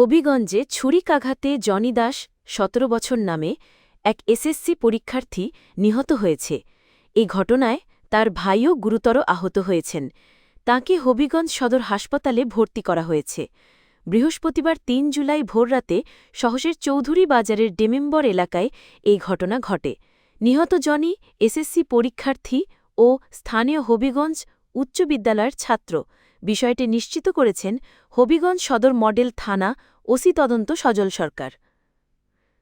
হবিগঞ্জে ছুরিকাঘাতে জনি দাস, সতেরো বছর নামে এক এসএসসি পরীক্ষার্থী নিহত হয়েছে। এই ঘটনায় তার ভাইও গুরুতর আহত হয়েছেন। তাঁকে হবিগঞ্জ সদর হাসপাতালে ভর্তি করা হয়েছে। বৃহস্পতিবার তিন জুলাই ভোররাতে সহসের চৌধুরী বাজারের ডেমেম্বর এলাকায় এই ঘটনা ঘটে। নিহত জনি এসএসসি পরীক্ষার্থী ও স্থানীয় হবিগঞ্জ উচ্চ বিদ্যালয়ের ছাত্র। বিষয়টি নিশ্চিত করেছেন হবিগঞ্জ সদর মডেল থানা ওসি তদন্ত সজল সরকার।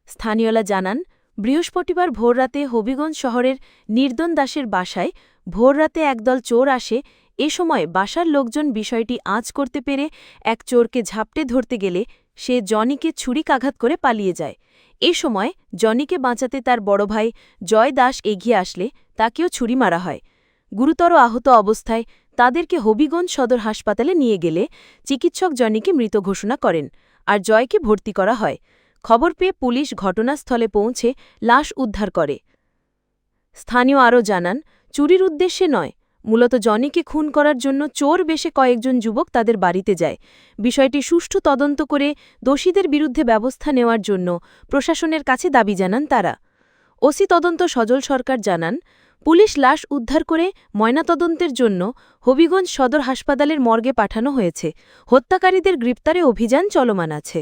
স্থানীয়রা জানান, বৃহস্পতিবার ভোররাতে হবিগঞ্জ শহরের নির্দন দাসের বাসায় ভোররাতে একদল চোর আসে। এ সময় বাসার লোকজন বিষয়টি আঁচ করতে পেরে এক চোরকে ঝাপটে ধরতে গেলে সে জনিকে ছুরিকাঘাত করে পালিয়ে যায়। এ সময় জনিকে বাঁচাতে তার বড় ভাই জয় দাস এগিয়ে আসলে তাকেও ছুরি মারা হয়। গুরুতর আহত অবস্থায় তাদেরকে হবিগঞ্জ সদর হাসপাতালে নিয়ে গেলে চিকিৎসক জনিকে মৃত ঘোষণা করেন আর জয়কে ভর্তি করা হয়। খবর পেয়ে পুলিশ ঘটনাস্থলে পৌঁছে লাশ উদ্ধার করে। স্থানীয় আরও জানান, চুরির উদ্দেশ্যে নয়, মূলত জনিকে খুন করার জন্য চোর বেশে কয়েকজন যুবক তাদের বাড়িতে যায়। বিষয়টি সুষ্ঠু তদন্ত করে দোষীদের বিরুদ্ধে ব্যবস্থা নেওয়ার জন্য প্রশাসনের কাছে দাবি জানান তারা। ওসি তদন্ত সজল সরকার জানান পুলিশ লাশ উদ্ধার করে ময়নাতদন্তের জন্য হবিগঞ্জ সদর হাসপাতালের মর্গে পাঠানো হয়েছে। হত্যাকারীদের গ্রেপ্তারে অভিযান চলমান আছে।